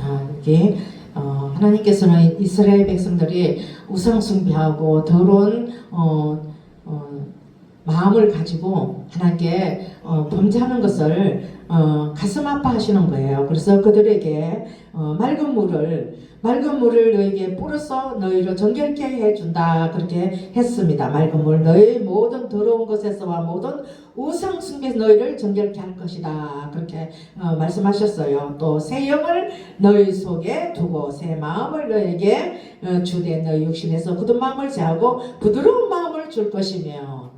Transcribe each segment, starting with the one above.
아, 이게 어, 하나님께서는 이스라엘 백성들이 우상 숭배하고 더러운 어, 어, 마음을 가지고 하나님께 어, 범죄하는 것을 어, 가슴 아파하시는 거예요. 그래서 그들에게 어, 맑은 물을 맑은 물을 너에게 뿌려서 너희를 정결케 해준다 그렇게 했습니다. 맑은 물 너희 모든 더러운 것에서와 모든 우상 숭배에서 너희를 정결케 할 것이다 그렇게 어, 말씀하셨어요. 또 새 영을 너희 속에 두고 새 마음을 너에게 어, 주되 너희 육신에서 굳은 마음을 제하고 부드러운 마음을 줄 것이며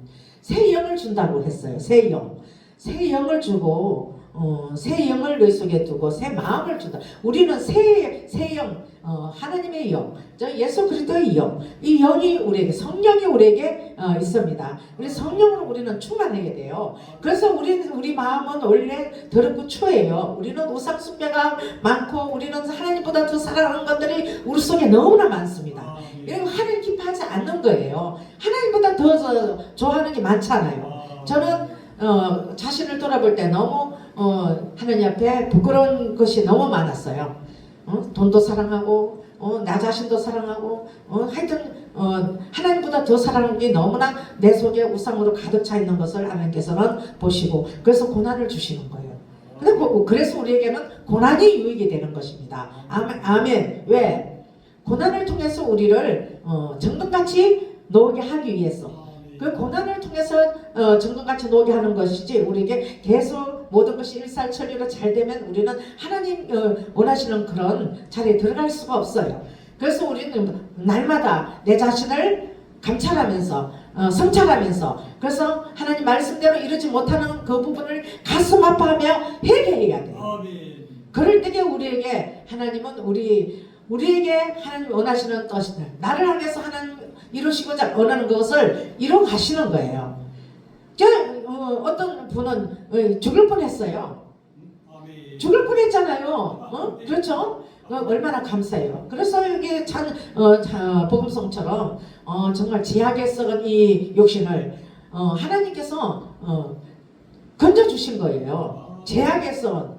새 영을 준다고 했어요. 새 영, 새 영을 주고 어, 새 영을 너희 속에 두고 새 마음을 준다. 우리는 새, 새 영, 어, 하나님의 영, 저 예수 그리스도의 영, 이 영이 우리에게 성령이 우리에게 어, 있습니다. 우리 성령으로 우리는 충만하게 돼요. 그래서 우리 우리 마음은 원래 더럽고 추해요. 우리는 우상 숭배가 많고 우리는 하나님보다 더 사랑하는 것들이 우리 속에 너무나 많습니다. 이거 하나님 기뻐하지 않는 거예요. 하나님보다 더 저- 좋아하는 게 많잖아요. 저는 어, 자신을 돌아볼 때 너무 어, 하나님 앞에 부끄러운 것이 너무 많았어요. 어? 돈도 사랑하고 어, 나 자신도 사랑하고 어, 하여튼 어, 하나님보다 더 사랑하는 게 너무나 내 속에 우상으로 가득 차 있는 것을 하나님께서는 보시고 그래서 고난을 주시는 거예요. 근데 그- 그래서 우리에게는 고난이 유익이 되는 것입니다. 아멘. 아멘. 왜? 고난을 통해서 우리를 어, 정금같이 놓게 하기 위해서 그 고난을 통해서 어, 정금같이 놓게 하는 것이지 우리에게 계속 모든 것이 일살천리로 잘 되면 우리는 하나님 어, 원하시는 그런 자리에 들어갈 수가 없어요. 그래서 우리는 날마다 내 자신을 감찰하면서 어, 성찰하면서 그래서 하나님 말씀대로 이루지 못하는 그 부분을 가슴 아파하며 회개해야 돼요. 아멘. 그럴 때에 우리에게 하나님은 우리 우리에게 하나님 원하시는 뜻을 나를 향해서 하나님 이루시고자 원하는 것을 이루어 가시는 거예요. 저 어, 어 떤 분은 어, 죽을 뻔했어요. 죽을 뻔했잖아요. 어? 그렇죠? 어, 얼마나 감사해요. 그래서 이게 찬 어, 자, 복음성처럼 어, 정말 지하게 썩은 이 욕심을 어, 하나님께서 어, 건져 주신 거예요. 제약에 썩은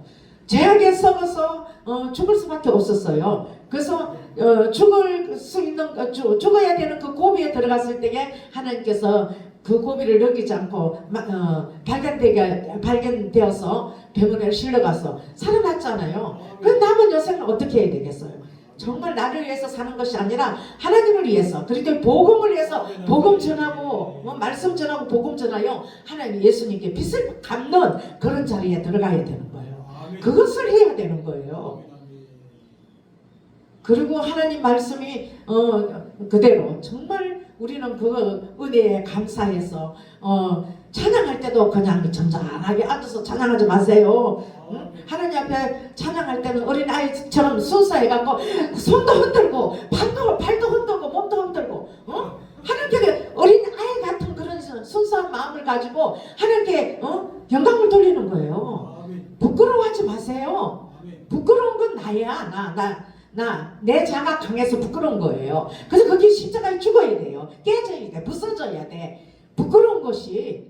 제약에 썩어서 어, 죽을 수밖에 없었어요. 그래서 어, 죽을 수 있는 어, 죽, 죽어야 되는 그 고비에 들어갔을 때에 하나님께서 그 고비를 넘기지 않고 마- 어, 발견되게 발견되어서 병원에 실려가서 살아났잖아요. 그 남은 여생은 어떻게 해야 되겠어요? 정말 나를 위해서 사는 것이 아니라 하나님을 위해서 그리고 복음을 위해서 복음 전하고 뭐 말씀 전하고 복음 전하여 하나님 예수님께 빚을 갚는 그런 자리에 들어가야 되는 거예요. 그것을 해야 되는 거예요. 그리고 하나님 말씀이 어, 그대로 정말 우리는 그 은혜에 감사해서 어, 찬양할 때도 그냥 점잖하게 앉아서 찬양하지 마세요. 응? 하나님 앞에 찬양할 때는 어린 아이처럼 순수해갖고 손도 흔들고 발도 발도 흔들고 몸도 흔들고 어? 하나님께 어린 아이 같은 그런 순수한 마음을 가지고 하나님께 어? 영광을 돌리는 거예요. 부끄러워하지 마세요. 부끄러운 건 나야. 나, 나, 나. 내 자가 강해서 부끄러운 거예요. 그래서 그게 십자가에 죽어야 돼요. 깨져야 돼. 부서져야 돼. 부끄러운 것이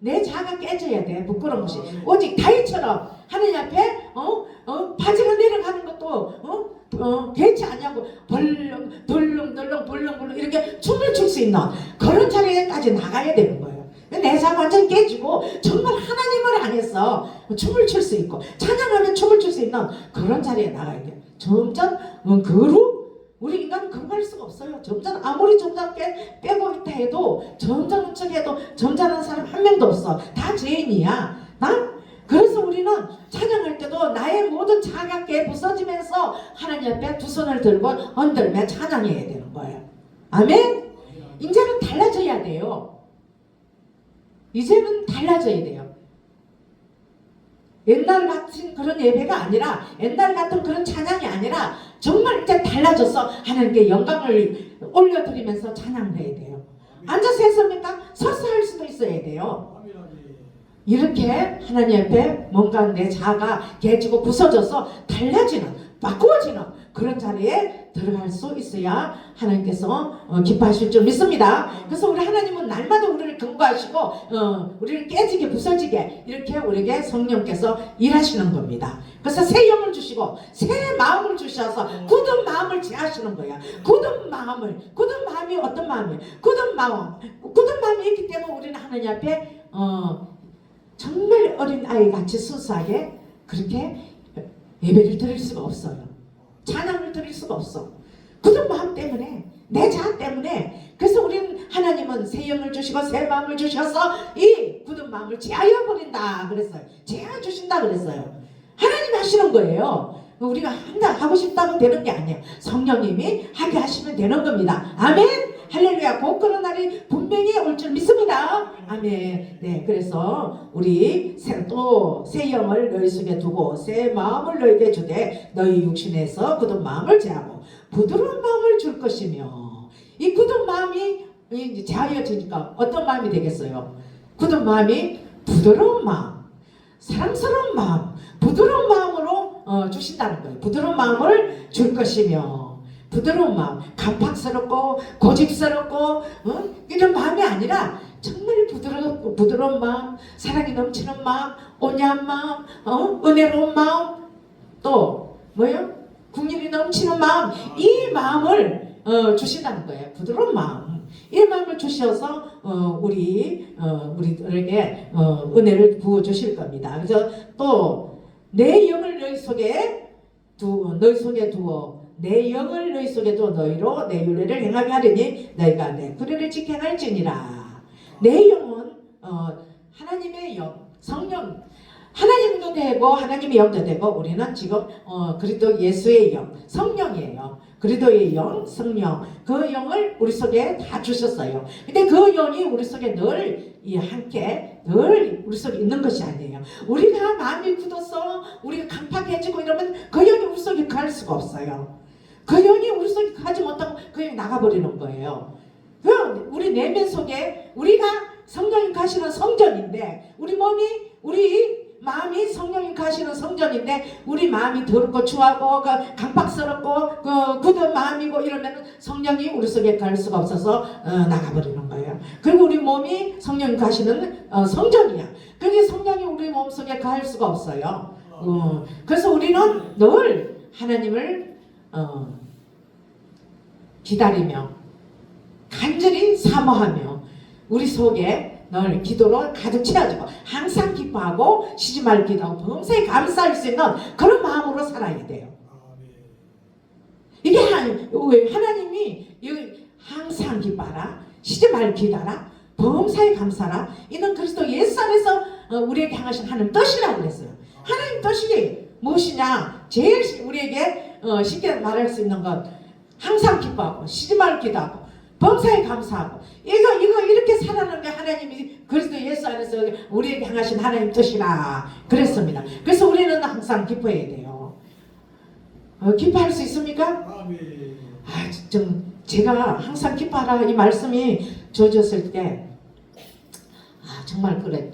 내 자가 깨져야 돼. 부끄러운 것이. 오직 다윗처럼 하나님 앞에 어? 어? 바지가 내려가는 것도 어? 어, 개치 않냐고 벌렁 덜렁덜렁 벌렁 벌렁 이렇게 춤을 출 수 있는 그런 자리에까지 나가야 되는 거예요. 내자 완전 깨지고 정말 하나님을 안해서 춤을 출 수 있고 찬양하면 춤을 출 수 있는 그런 자리에 나가야 돼요. 점점 어, 그루 우리 인간은 금할 수가 없어요. 점잖 아무리 점잖게 빼고 있다 해도 점잖은 척해도 점잖은 사람 한 명도 없어. 다 죄인이야. 나 그래서 우리는 찬양할 때도 나의 모든 자각게 부서지면서 하나님 앞에 두 손을 들고 흔들며 찬양해야 되는 거예요. 아멘. 이제는 달라져야 돼요. 이제는 달라져야 돼요. 옛날 같은 그런 예배가 아니라 옛날 같은 그런 찬양이 아니라 정말 이제 달라져서 하나님께 영광을 올려드리면서 찬양을 해야 돼요. 앉아서 했습니까? 서서 할 수도 있어야 돼요. 이렇게 하나님 앞에 뭔가 내 자아가 깨지고 부서져서 달라지는 바꾸어지는 그런 자리에 들어갈 수 있어야 하나님께서 어, 기뻐하실 줄 믿습니다. 그래서 우리 하나님은 날마다 우리를 근거하시고 어, 우리를 깨지게 부서지게 이렇게 우리에게 성령께서 일하시는 겁니다. 그래서 새 영을 주시고 새 마음을 주셔서 굳은 마음을 제하시는 거야. 굳은 마음을 굳은 마음이 어떤 마음이에요? 굳은 마음 굳은 마음이 있기 때문에 우리는 하나님 앞에 어, 정말 어린 아이 같이 순수하게 그렇게 예배를 드릴 수가 없어요. 찬양을 드릴 수가 없어. 굳은 마음 때문에 내 자아 때문에 그래서 우리는 하나님은 새 영을 주시고 새 마음을 주셔서 이 굳은 마음을 제하여 버린다 그랬어요. 제하 주신다 그랬어요. 하나님 하시는 거예요. 우리가 한다 하고 싶다고 되는 게 아니에요. 성령님이 하게 하시면 되는 겁니다. 아멘. 할렐루야. 곧 그런 날이 분명히 올 줄 믿습니다. 아멘. 네, 그래서 우리 또새 영을 너희 속에 두고 새 마음을 너희에게 주되 너희 육신에서 굳은 마음을 제하고 부드러운 마음을 줄 것이며 이 굳은 마음이 이제 제하여지니까 어떤 마음이 되겠어요? 굳은 마음이 부드러운 마음, 사랑스러운 마음, 부드러운 마음으로 어, 주신다는 거예요. 부드러운 마음을 줄 것이며 부드러운 마음, 강팍스럽고 고집스럽고 어? 이런 마음이 아니라 정말 부드러운 부드러운 마음, 사랑이 넘치는 마음, 온유한 마음, 어? 은혜로운 마음, 또 뭐요? 국률이 넘치는 마음, 이 마음을 어, 주신다는 거예요. 부드러운 마음. 이 마음을 주셔서 어, 우리 어, 우리들에게 어, 은혜를 부어 주실 겁니다. 그래서 또 내 영을 너희 속에 두 너희 속에 두어 내 영을 너희 속에 두어 너희로 내 윤례를 행하게 하리니 너희가 내 규례를 지켜날지니라. 내 영은 어, 하나님의 영, 성령 하나님도 되고 하나님의 영도 되고 우리는 지금 어, 그리스도 예수의 영, 성령이에요. 그리스도의 영, 성령 그 영을 우리 속에 다 주셨어요. 근데 그 영이 우리 속에 늘 이 함께 늘 우리 속에 있는 것이 아니에요. 우리가 마음이 굳어서 우리가 강팍해지고 이러면 그 영이 우리 속에 갈 수가 없어요. 그 영이 우리 속에 가지 못하고 그 영이 나가버리는 거예요. 그 우리 내면 속에 우리가 성령이 가시는 성전인데 우리 몸이 우리 마음이 성령이 가시는 성전인데 우리 마음이 더럽고 추하고 그 강박스럽고 그 굳은 마음이고 이러면 성령이 우리 속에 갈 수가 없어서 어, 나가버리는 거예요. 그리고 우리 몸이 성령이 가시는 어, 성전이야. 그게 성령이 우리 몸 속에 갈 수가 없어요. 어, 그래서 우리는 늘 하나님을 어, 기다리며 간절히 사모하며 우리 속에 늘 기도로 가득 채워지고 항상 기뻐하고 쉬지 말 기도하고 범사에 감사할 수 있는 그런 마음으로 살아야 돼요. 이게 한- 왜 하나님이 항상 기뻐하라 쉬지 말 기도하라 범사에 감사라 이는 그리스도 예수 안에서 어, 우리에게 향하신 하나님 뜻이라고 그랬어요. 하나님 뜻이 무엇이냐? 제일 시- 우리에게 어, 쉽게 말할 수 있는 건 항상 기뻐하고 쉬지 말 기도하고 범사에 감사하고 이거 이거 이렇게 살아가는 게 하나님이 그리스도 예수 안에서 우리에게 향하신 하나님 뜻이라 그랬습니다. 그래서 우리는 항상 기뻐해야 돼요. 어, 기뻐할 수 있습니까? 아, 좀 제가 항상 기뻐하라 이 말씀이 주어졌을 때, 아 정말 그래,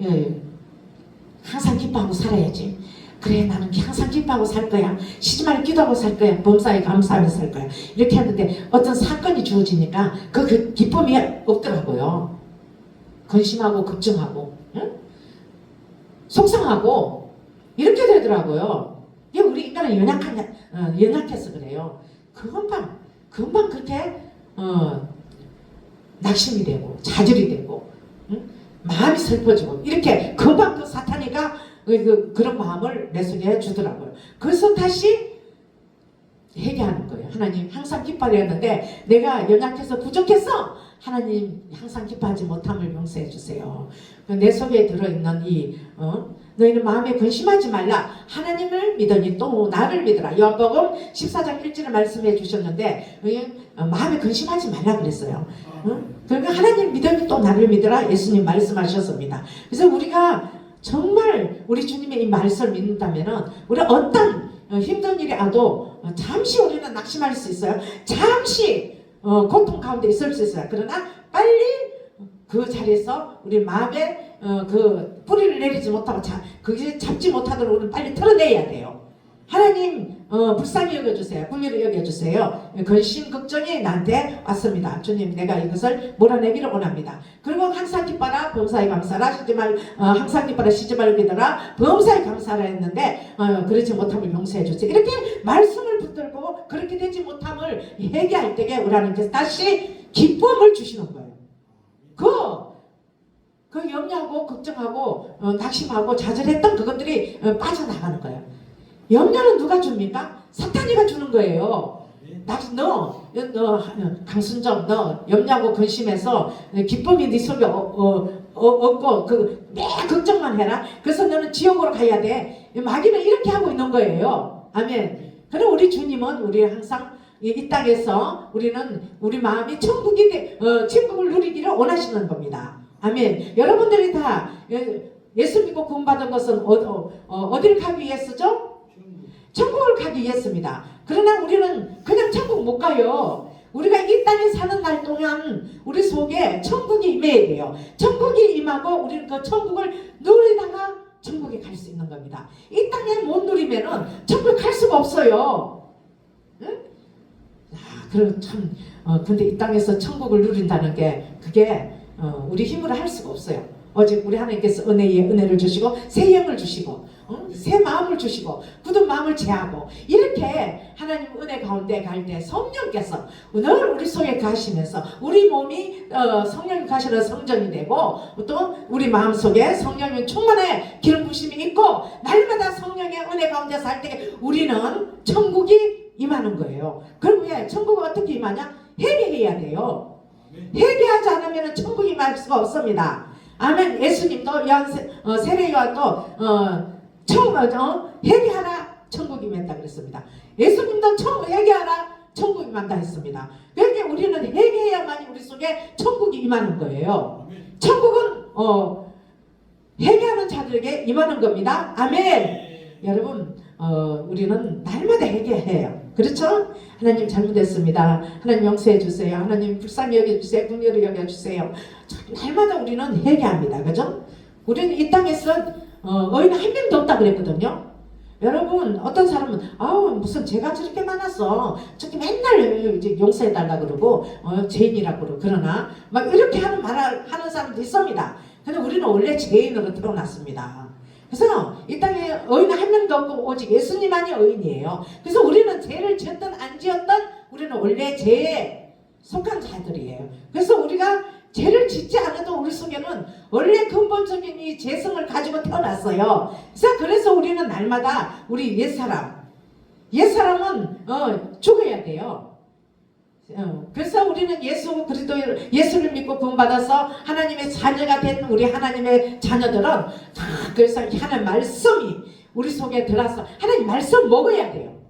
예, 항상 기뻐하고 살아야지. 그래 나는 항상 기뻐하고 살 거야. 말고 기도하고 살 거야. 범사에 감사하며 살 거야. 이렇게 하는데 어떤 사건이 주어지니까 그, 그 기쁨이 없더라고요. 근심하고 걱정하고, 응? 속상하고 이렇게 되더라고요. 이게 우리 인간은 연약한 어, 연약해서 그래요. 금방 금방 그렇게 어, 낙심이 되고 좌절이 되고 응? 마음이 슬퍼지고 이렇게 금방 그 사탄이가 그, 그, 그런 마음을 내 속에 주더라고요. 그래서 다시 회개하는 거예요. 하나님 항상 기뻐하려 했는데 내가 연약해서 부족해서 하나님 항상 기뻐하지 못함을 용서해 주세요. 그내 속에 들어있는 이 어? 너희는 마음에 근심하지 말라. 하나님을 믿으니 또 나를 믿으라. 요한복음 14장 1절에 말씀해 주셨는데 어, 마음에 근심하지 말라 그랬어요. 응? 그러니까 하나님 믿으니 또 나를 믿으라 예수님 말씀하셨습니다. 그래서 우리가 정말 우리 주님의 이 말씀을 믿는다면은 우리 어떤 어, 힘든 일이 와도 어, 잠시 우리는 낙심할 수 있어요. 잠시 어, 고통 가운데 있을 수 있어요. 그러나 빨리 그 자리에서 우리 마음에 어, 그 뿌리를 내리지 못하고 자, 그게 잡지 못하도록 우리는 빨리 털어내야 돼요. 하나님 어, 불쌍히 여겨주세요. 긍휼히 여겨주세요. 근심 걱정이 나한테 왔습니다. 주님, 내가 이것을 몰아내기를 원합니다. 그리고 항상 기뻐라, 범사에 감사라, 쉬지 말, 어, 항상 기뻐라, 쉬지 말고 기도라, 범사에 감사라 했는데 어, 그렇지 못함을 용서해 주세요. 이렇게 말씀을 붙들고 그렇게 되지 못함을 회개할 때에 우리 하나님께서 다시 기쁨을 주시는 거예요. 그, 그 염려하고 걱정하고 어, 낙심하고 좌절했던 그것들이 어, 빠져나가는 거예요. 염려는 누가 줍니까? 사탄이가 주는 거예요. 나, 너, 너, 강순정, 너 염려하고 근심해서 기쁨이 네 속에 어, 어, 어, 없고 그, 매 걱정만 해라. 그래서 너는 지옥으로 가야 돼. 마귀는 이렇게 하고 있는 거예요. 아멘. 그럼 우리 주님은 우리 항상 이, 이 땅에서 우리는 우리 마음이 천국이 돼, 어, 천국을 누리기를 원하시는 겁니다. 아멘. 여러분들이 다 예, 예수 믿고 구원받은 것은 어, 어, 어, 어디를 가기 위해서죠? 천국을 가기 위해서입니다. 그러나 우리는 그냥 천국 못 가요. 우리가 이 땅에 사는 날 동안 우리 속에 천국이 임해야 돼요. 천국이 임하고 우리는 그 천국을 누리다가 천국에 갈 수 있는 겁니다. 이 땅에 못 누리면은 천국에 갈 수가 없어요. 응? 아, 그럼 참, 어, 근데 이 땅에서 천국을 누린다는 게 그게 어, 우리 힘으로 할 수가 없어요. 오직 우리 하나님께서 은혜에 은혜를 주시고 새 영을 주시고 어? 새 마음을 주시고 굳은 마음을 제하고 이렇게 하나님 은혜 가운데 갈 때 성령께서 늘 우리 속에 가시면서 우리 몸이 어, 성령이 가시는 성전이 되고 또 우리 마음 속에 성령이 충만해 기름 부심이 있고 날마다 성령의 은혜 가운데 살 때 우리는 천국이 임하는 거예요. 그럼 왜 천국은 어떻게 임하냐? 회개해야 돼요. 회개하지 않으면 천국이 임할 수가 없습니다. 아멘. 예수님도 어, 세례 요한도 어, 청, 어, 회개하라 천국이 임한다 그랬습니다. 예수님도 청, 회개하라 천국이 임한다 했습니다. 그러니까 우리는 회개해야만이 우리 속에 천국이 임하는 거예요. 천국은 어, 회개하는 자들에게 임하는 겁니다. 아멘. 여러분, 어, 우리는 날마다 회개해요. 그렇죠? 하나님 잘못했습니다. 하나님 용서해 주세요. 하나님 불쌍히 여겨 주세요. 긍휼히 여겨 주세요. 참, 날마다 우리는 회개합니다. 그죠? 우리는 이 땅에서 어, 어인 한 명도 없다 그랬거든요. 여러분 어떤 사람은 아우 무슨 죄가 저렇게 많았어 저렇게 맨날 이제 용서해 달라 그러고 어, 죄인이라고 그러고 그러나 막 이렇게 하는 말을 하는 사람도 있습니다. 근데 우리는 원래 죄인으로 태어났습니다. 그래서 이 땅에 어인 한 명도 없고 오직 예수님만이 어인이에요. 그래서 우리는 죄를 지었든 안 지었든 우리는 원래 죄에 속한 자들이에요. 그래서 우리가 죄를 짓지 않아도 우리 속에는 원래 근본적인 이 죄성을 가지고 태어났어요. 그래서 그래서 우리는 날마다 우리 옛사람, 옛사람은 어, 죽어야 돼요. 어, 그래서 우리는 예수 그리스도 예수를 믿고 구원받아서 하나님의 자녀가 된 우리 하나님의 자녀들은 다 그래서 하나님 말씀이 우리 속에 들어서 하나님 말씀 먹어야 돼요.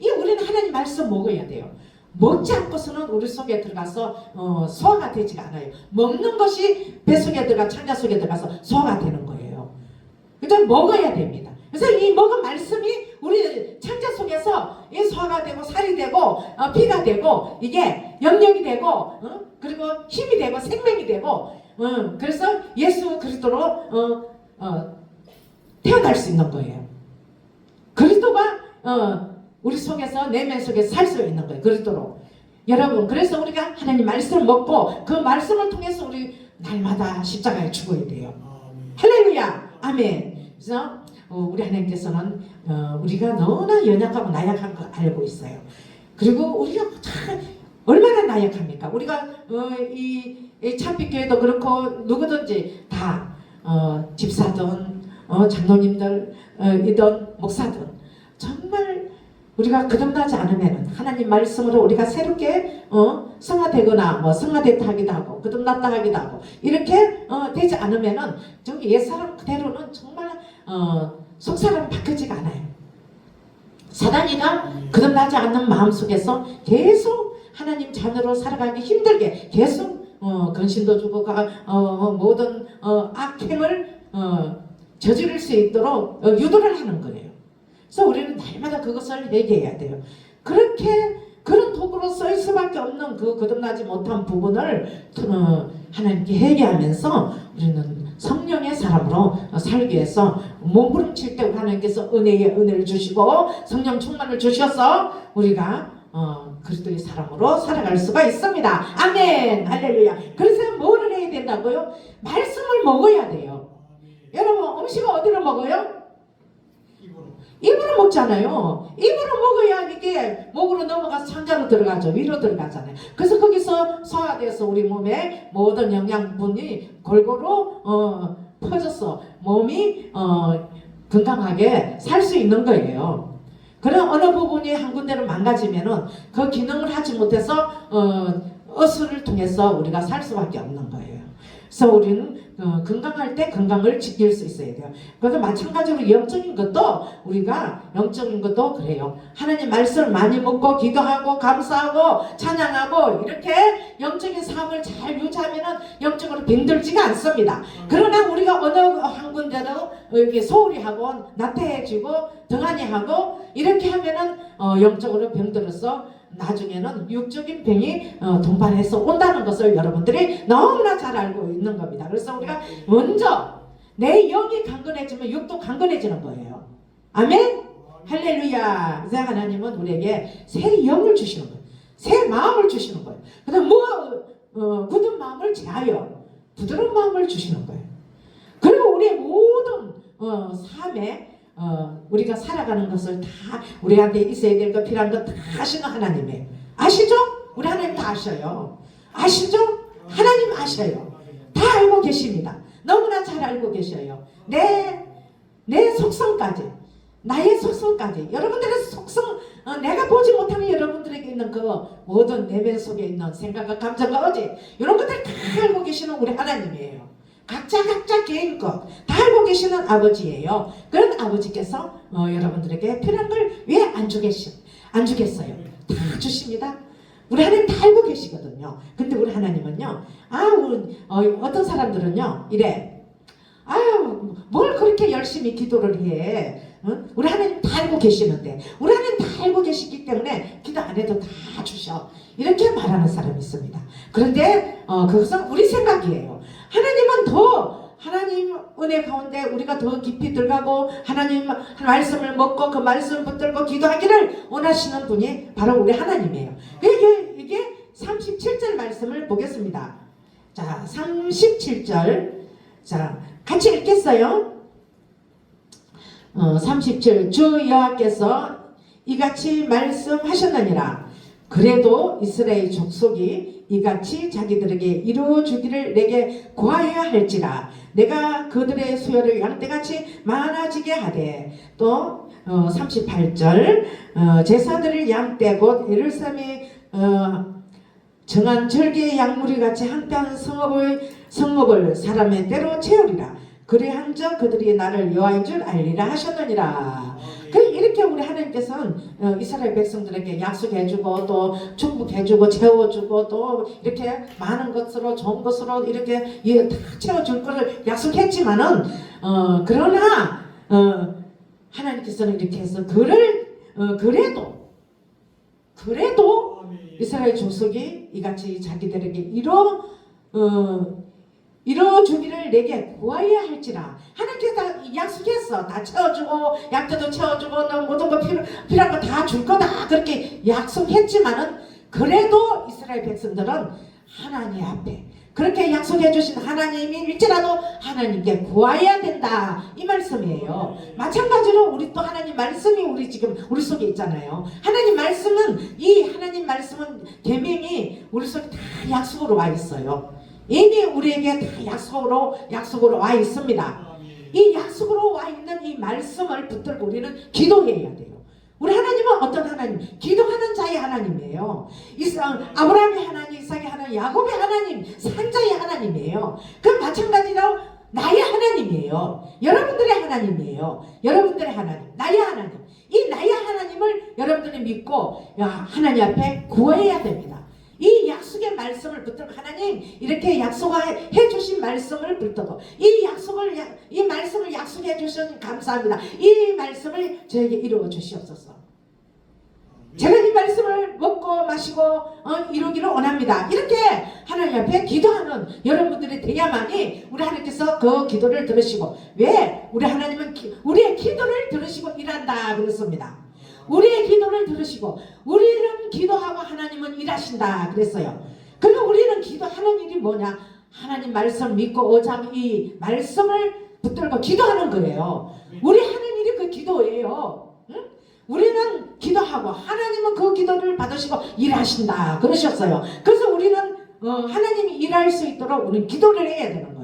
이 우리는 하나님 말씀 먹어야 돼요. 먹지 않고서는 우리 속에 들어가서 어, 소화가 되지가 않아요. 먹는 것이 배 속에 들어가 창자 속에 들어가서 소화가 되는 거예요. 그러니까 먹어야 됩니다. 그래서 이 먹은 말씀이 우리 창자 속에서 이 소화가 되고 살이 되고 어, 피가 되고 이게 영역이 되고 어? 그리고 힘이 되고 생명이 되고 어, 그래서 예수 그리스도로 어, 어, 태어날 수 있는 거예요. 그리스도가 어, 우리 속에서 내면 속에 살 수 있는 거예요. 그리스도로. 여러분 그래서 우리가 하나님 말씀을 먹고 그 말씀을 통해서 우리 날마다 십자가에 죽어야 돼요. 할렐루야. 아멘. 그래서 어, 우리 하나님께서는 어, 우리가 너무나 연약하고 나약한 거 알고 있어요. 그리고 우리가 참 얼마나 나약합니까? 우리가 어, 이, 이 참빛교회도 그렇고 누구든지 다 어, 집사든 어, 장로님들 어, 이든 목사든 정말 우리가 거듭나지 않으면 하나님 말씀으로 우리가 새롭게 어, 성화되거나 뭐 성화됐다 하기도 하고 거듭났다 하기도 하고 이렇게 어, 되지 않으면은 저기 옛사람 그대로는 정말 어, 속사람 바뀌지가 않아요. 사단이가 거듭나지 않는 마음 속에서 계속 하나님 자녀로 살아가기 힘들게 계속 어, 근심도 주고 가, 어, 모든 어, 악행을 어, 저지를 수 있도록 어, 유도를 하는 거예요. 그래서 우리는 날마다 그것을 회개해야 돼요. 그렇게 그런 도구로 쓸 수밖에 없는 그 거듭나지 못한 부분을 어, 하나님께 회개하면서 우리는 성령의 사람으로 살기 위해서 몸부림칠 때 하나님께서 은혜의 은혜를 주시고 성령 충만을 주셔서 우리가 어, 그리스도의 사람으로 살아갈 수가 있습니다. 아멘. 할렐루야. 그래서 뭐를 해야 된다고요? 말씀을 먹어야 돼요. 여러분 음식을 어디로 먹어요? 입으로 먹잖아요. 입으로 먹어야 이게 목으로 넘어가서 창자로 들어가죠. 위로 들어가잖아요. 그래서 거기서 소화돼서 우리 몸에 모든 영양분이 골고루 어, 퍼져서 몸이 어, 건강하게 살 수 있는 거예요. 그런 어느 부분이 한 군데로 망가지면은 그 기능을 하지 못해서 어, 어수를 통해서 우리가 살 수밖에 없는 거예요. 그래서 우리는 어, 건강할 때 건강을 지킬 수 있어야 돼요. 그래서 마찬가지로 영적인 것도 우리가 영적인 것도 그래요. 하나님 말씀을 많이 먹고 기도하고 감사하고 찬양하고 이렇게 영적인 삶을 잘 유지하면은 영적으로 병들지가 않습니다. 그러나 우리가 어느 한 군데도 이렇게 소홀히 하고 나태해지고 등한히 하고 이렇게 하면은 어, 영적으로 병들어서 나중에는 육적인 병이 어, 동반해서 온다는 것을 여러분들이 너무나 잘 알고 있는 겁니다. 그래서 우리가 먼저 내 영이 강건해지면 육도 강건해지는 거예요. 아멘? 할렐루야. 그래서 하나님은 우리에게 새 영을 주시는 거예요. 새 마음을 주시는 거예요. 그다음 뭐 어, 굳은 마음을 제하여 부드러운 마음을 주시는 거예요. 그리고 우리의 모든 어, 삶에 어, 우리가 살아가는 것을 다 우리한테 있어야 될 것 필요한 것다 하시는 하나님이에요. 아시죠? 우리 하나님 다 아셔요. 아시죠? 하나님 아셔요. 다 알고 계십니다. 너무나 잘 알고 계셔요. 내, 내 속성까지. 나의 속성까지. 여러분들의 속성, 어, 내가 보지 못하는 여러분들에게 있는 그 모든 내면 속에 있는 생각과 감정과 어제, 이런 것들 다 알고 계시는 우리 하나님이에요. 각자 각자 개인 것 다 알고 계시는 아버지예요. 그런 아버지께서 어, 여러분들에게 필요한 걸 왜 안 주겠어? 안 주겠어요? 다 주십니다. 우리 하나님 다 알고 계시거든요. 근데 우리 하나님은요, 아, 우리, 어, 어떤 사람들은요, 이래. 아유, 뭘 그렇게 열심히 기도를 해. 응? 우리 하나님 다 알고 계시는데, 우리 하나님 다 알고 계시기 때문에 기도 안 해도 다 주셔. 이렇게 말하는 사람이 있습니다. 그런데, 어, 그것은 우리 생각이에요. 하나님은 더 하나님 은혜 가운데 우리가 더 깊이 들어가고 하나님 말씀을 먹고 그 말씀을 붙들고 기도하기를 원하시는 분이 바로 우리 하나님이에요. 이게, 이게 37절 말씀을 보겠습니다. 자, 37절. 자, 같이 읽겠어요. 어, 37. 주 여호와께서 이같이 말씀하셨느니라. 그래도 이스라엘 족속이 이같이 자기들에게 이루어 주기를 내게 구하여야 할지라. 내가 그들의 수요를 양떼같이 많아지게 하되 또 어, 38절 어, 제사들을 양떼 곧 예루살렘이 어, 정한 절기의 양무리 같이 한편 성읍의 성읍을 사람의 때로 채우리라. 그리한적 그들이 나를 여호와인 줄 알리라 하셨느니라 그 이렇게 우리 하나님께서는 어, 이스라엘 백성들에게 약속해주고 또 축복해주고 채워주고 또 이렇게 많은 것으로 좋은 것으로 이렇게 예, 다 채워줄 것을 약속했지만은 어, 그러나 어, 하나님께서는 이렇게 해서 그를 어, 그래도 그래도 이스라엘 족속이 이같이 자기들에게 이뤄 어, 이뤄 주기를 내게 구하여야 할지라. 하나님께서 다 약속했어 다 채워주고 약대도 채워주고 너 모든 거 필요, 필요한 거 다 줄 거다. 그렇게 약속했지만은 그래도 이스라엘 백성들은 하나님 앞에 그렇게 약속해 주신 하나님이 일지라도 하나님께 구하여야 된다. 이 말씀이에요. 마찬가지로 우리 또 하나님 말씀이 우리 지금 우리 속에 있잖아요. 하나님 말씀은 이 하나님 말씀은 계명이 우리 속에 다 약속으로 와 있어요 이미 우리에게 다 약속으로 약속으로 와 있습니다. 이 약속으로 와 있는 이 말씀을 붙들고 우리는 기도해야 돼요. 우리 하나님은 어떤 하나님? 기도하는 자의 하나님이에요. 아브라함의 하나님, 이삭의 하나님, 야곱의 하나님, 산자의 하나님이에요. 그 마찬가지로 나의 하나님이에요. 여러분들의 하나님이에요. 여러분들의 하나님, 나의 하나님. 이 나의 하나님을 여러분들이 믿고 야, 하나님 앞에 구해야 됩니다. 이 약속의 말씀을 붙들고 하나님 이렇게 약속해 주신 말씀을 붙들고 이 약속을 약- 이 말씀을 약속해 주신 감사합니다. 이 말씀을 저에게 이루어 주시옵소서. 제가 이 말씀을 먹고 마시고 어, 이루기를 원합니다. 이렇게 하나님 앞에 기도하는 여러분들이 돼야만이 우리 하나님께서 그 기도를 들으시고 왜 우리 하나님은 기- 우리의 기도를 들으시고 일한다 그랬습니다. 우리의 기도를 들으시고 우리는 기도하고 하나님은 일하신다 그랬어요. 그리고 우리는 기도하는 일이 뭐냐? 하나님 말씀 믿고 오장 이 말씀을 붙들고 기도하는 거예요. 우리 하는 일이 그 기도예요. 응? 우리는 기도하고 하나님은 그 기도를 받으시고 일하신다 그러셨어요. 그래서 우리는 어, 하나님이 일할 수 있도록 우리는 기도를 해야 되는 거예요.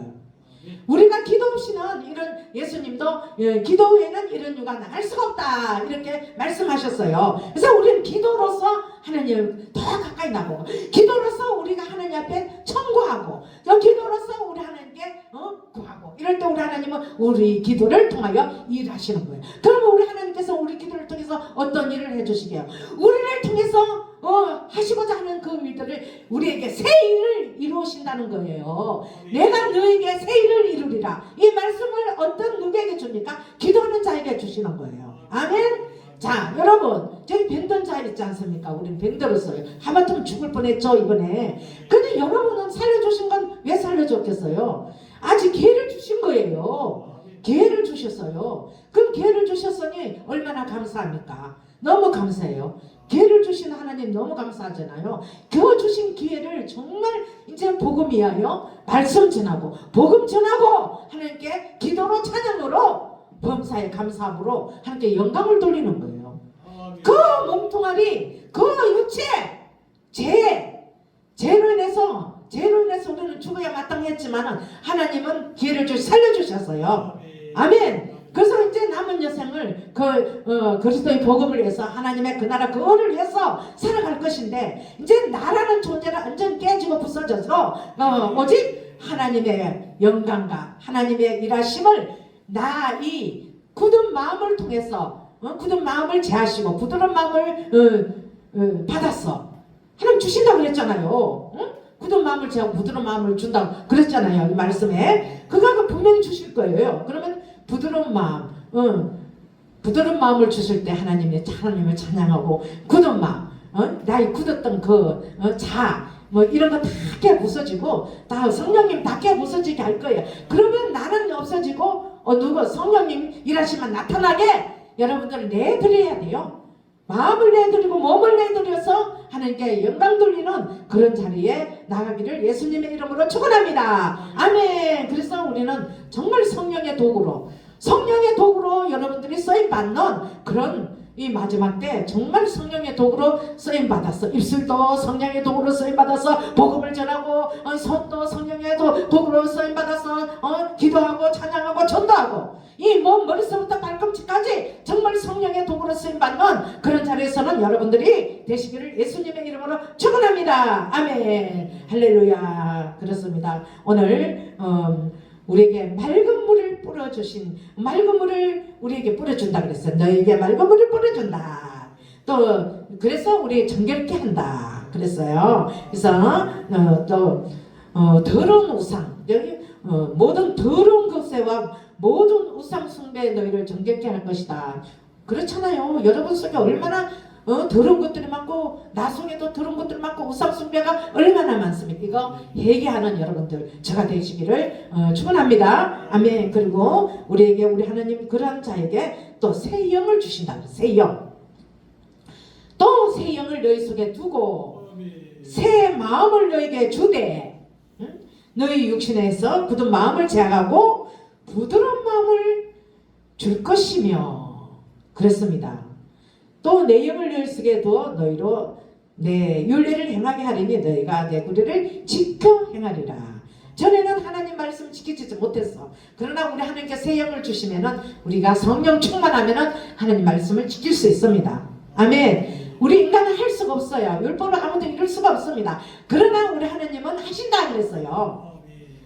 우리가 기도 없이는 이런 예수님도 예, 기도 후에는 이런 유가 나갈 수가 없다 이렇게 말씀하셨어요. 그래서 우리는 기도로서 하나님 더 가까이 나고 기도로서 우리가 하나님 앞에 청구하고 또 기도로서 우리 하나님 께 어, 구하고 이럴 때 우리 하나님은 우리 기도를 통하여 일하시는 거예요. 그러면 우리 하나님께서 우리 기도를 통해서 어떤 일을 해주시게요? 우리를 통해서 어, 하시고자 하는 그 일들을 우리에게 새 일을 이루신다는 거예요. 내가 너에게 새 일을 이루리라. 이 말씀을 어떤 누구에게 줍니까? 기도하는 자에게 주시는 거예요. 아멘. 자, 여러분, 저기 밴 던자 있지 않습니까? 우리는 밴더로서요. 하마터면 죽을 뻔했죠 이번에. 근데 여러분은 살려주신 건 왜 살려줬겠어요? 아직 기회를 주신 거예요. 기회를 주셨어요. 그럼 기회를 주셨으니 얼마나 감사합니까? 너무 감사해요. 기회를 주신 하나님 너무 감사하잖아요. 그 주신 기회를 정말 이제 복음 이하여 말씀 전하고 복음 전하고 하나님께 기도로 찬양으로 범사에 감사함으로 하나님께 영광을 돌리는 거예요. 그 몸뚱아리, 그 육체, 죄, 죄로 인해서 죄로 인해서 우리는 죽어야 마땅했지만 하나님은 기회를 주 살려주셨어요. 아멘. 그래서 이제 남은 여생을 그 어, 그리스도의 복음을 위해서 하나님의 그 나라 그거를 위해서 살아갈 것인데 이제 나라는 존재는 완전 깨지고 부서져서 어, 오직 하나님의 영광과 하나님의 일하심을 나 이 굳은 마음을 통해서 어, 굳은 마음을 제하시고 부드러운 마음을 어, 어, 받았어. 하나님 주신다 그랬잖아요. 응? 굳은 마음을 제하고 부드러운 마음을 준다 그랬잖아요. 이 말씀에 그가 분명히 주실 거예요. 그러면 부드러운 마음, 응. 부드러운 마음을 주실 때 하나님의 하나님을 찬양하고 굳은 마음, 어? 나의 굳었던 그 어, 자, 뭐 이런 거 다 깨 부서지고 다 성령님 다 깨 부서지게 할 거예요. 그러면 나는 없어지고 어 누구 성령님 일하시면 나타나게 여러분들 내드려야 돼요. 마음을 내드리고 몸을 내드려서 하나님께 영광 돌리는 그런 자리에 나가기를 예수님의 이름으로 축원합니다. 아멘. 그래서 우리는 정말 성령의 도구로 성령의 도구로 여러분들이 쓰임 받는 그런 이 마지막 때 정말 성령의 도구로 쓰임 받았어. 입술도 성령의 도구로 쓰임 받아서 복음을 전하고 어, 손도 성령의 도, 도구로 쓰임 받아서 어, 기도하고 찬양하고 전도하고 이몸 머리서부터 발꿈치까지 정말 성령의 도구로 쓰임 받는 그런 자리에서는 여러분들이 되시기를 예수님의 이름으로 축원합니다. 아멘. 할렐루야. 그렇습니다. 오늘 어, 우리에게 맑은 물을 뿌려주신 맑은 물을 우리에게 뿌려준다 그랬어요. 너에게 맑은 물을 뿌려준다. 또 그래서 우리 정결케 한다 그랬어요. 그래서 어, 또 어, 더러운 우상 여기 어, 모든 더러운 것에와 모든 우상 숭배 너희를 정결케 할 것이다. 그렇잖아요. 여러분 속에 얼마나 어, 더러운 것들이 많고 나중에도 더러운 것들이 많고 우상 숭배가 얼마나 많습니까? 이거 회개하는 여러분들 저가 되시기를 어, 축원합니다. 아멘. 그리고 우리에게 우리 하나님 그러한 자에게 또 새 영을 주신다. 새 영. 또 새 영을 너희 속에 두고 새 마음을 너에게 주되 응? 너희 육신에서 굳은 마음을 제하고 부드러운 마음을 줄 것이며 그랬습니다. 또내 속에 두어 너희로 내 윤례를 행하게 하리니 너희가 내 구리를 지켜 행하리라. 전에는 하나님 말씀 지키지 못했어. 그러나 우리 하나님께 새 영을 주시면은 우리가 성령 충만하면은 하나님 말씀을 지킬 수 있습니다. 아멘. 우리 인간은 할 수가 없어요. 율법을 아무도 이룰 수가 없습니다. 그러나 우리 하나님은 하신다 그랬어요.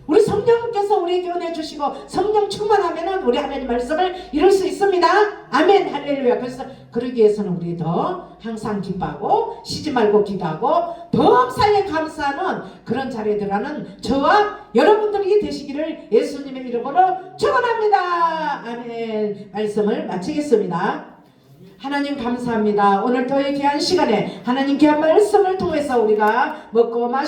우리 성령께서 우리에게 은혜 주시고 성령 충만하면은 우리 하나님 말씀을 이룰 수 있습니다. 아멘 할렐루야. 그래서 그러기 위해서는 우리 더 항상 기뻐하고 쉬지 말고 기도하고 범사에 감사하는 그런 자리에 들어가는 저와 여러분들이 되시기를 예수님의 이름으로 축원합니다. 아멘. 말씀을 마치겠습니다. 하나님 감사합니다. 오늘 또이 귀한 시간에 하나님 귀한 말씀을 통해서 우리가 먹고 마시